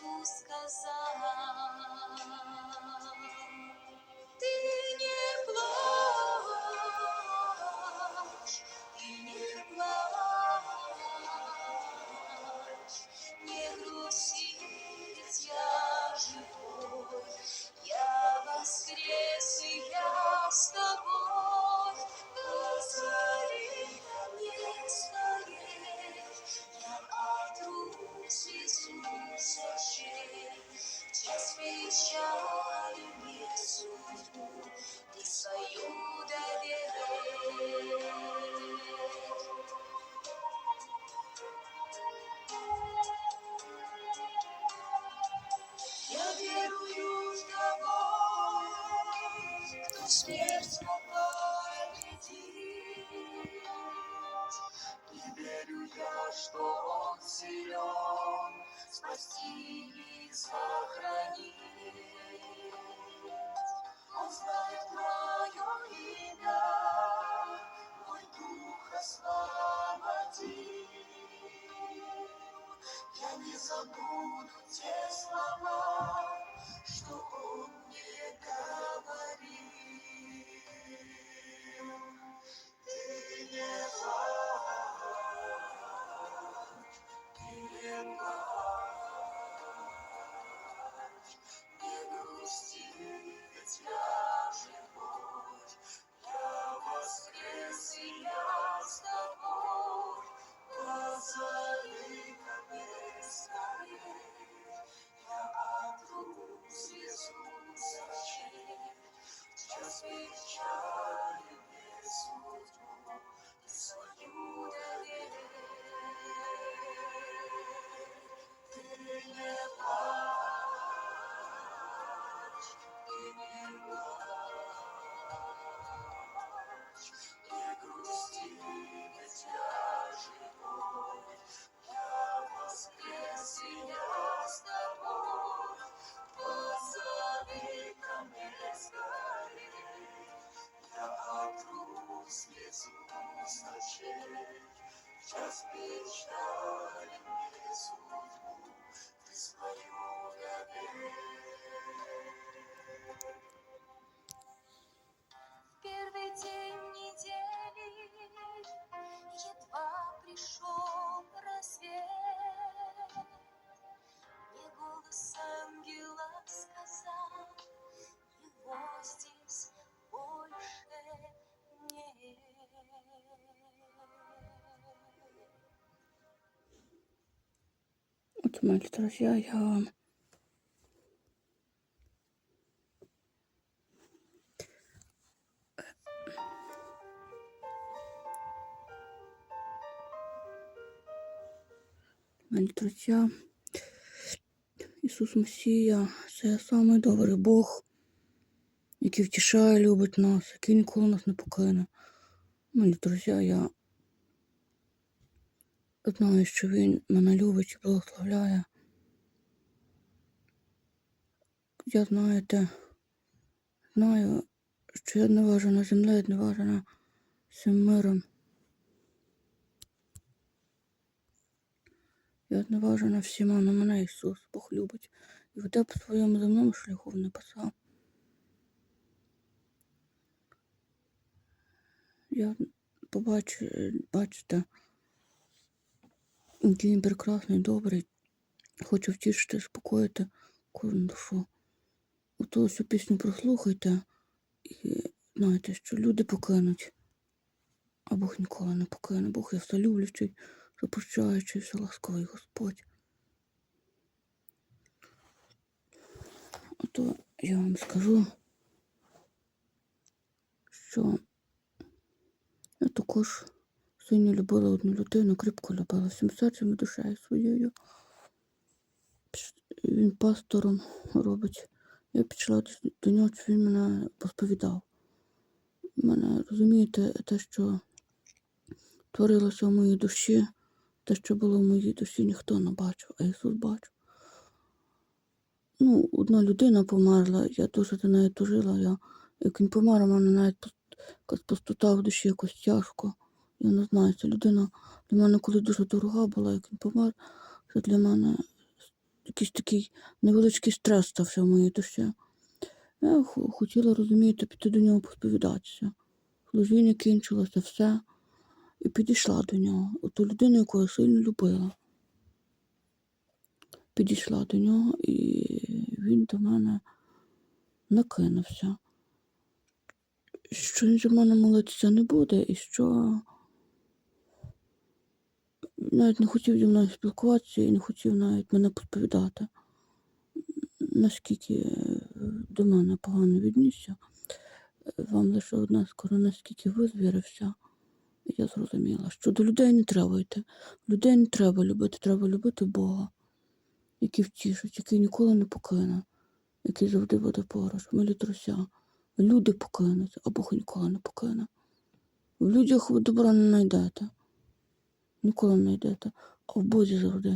sus casas. смерть могла Не я, что спасти и сохранит. Он знает мое имя, мой дух освободил. Я не забуду те слова, что он мне дал. От мои друзья, я вам Мої друзі, Ісус Месія це самий добрий Бог, який втішає, любить нас, який ніколи нас не покине. Мої друзі, я знаю, що Він мене любить і благословляє. Я знаєте, знаю, що я не важена землею, не важена всім миром. Я не всіма, але мене Ісус Бог любить. І веде по своєму земному шляху в небеса. Я побачу, бачите, він прекрасний, добрий. Хочу втішити, спокоїти кожну душу. Ото цю пісню прослухайте і знаєте, що люди покинуть, а Бог ніколи не покине. Бог є вселюблючий, запрощаючий, вселасковий Господь. Ото я вам скажу, що я також сильно любила одну людину, кріпко любила всім серцем і душею своєю. Він пастором робить. Я пішла до- нього, він мене посповідав. Мене розумієте, те, що творилося в моїй душі, те, що було в моїй душі, ніхто не бачив, а Ісус бачив. Ну, одна людина померла, я дуже до неї тужила. Я, як він помер, у мене навіть пустота в душі, якось тяжко. Я не знаю, ця людина для мене коли дуже дорога була, як він помер, це для мене якийсь такий невеличкий стрес стався в моїй душі. Я хотіла, розумієте, піти до нього посповідатися. Служіння кінчилося, все. І підійшла до нього. Оту людину, яку я сильно любила. Підійшла до нього, і він до мене накинувся. Що він за мене молитися не буде, і що навіть не хотів зі мною спілкуватися і не хотів навіть мене посповідати, наскільки е, до мене погано віднісся. Вам лише одне скоро, наскільки визвірився, я зрозуміла, що до людей не треба йти. Людей не треба любити, треба любити Бога, який втішить, який ніколи не покине, який завжди буде поруч. Милі друзі, люди покинуть, а Бог ніколи не покине. В людях ви добра не знайдете. Ніколи не йдете, а в Бозі завжди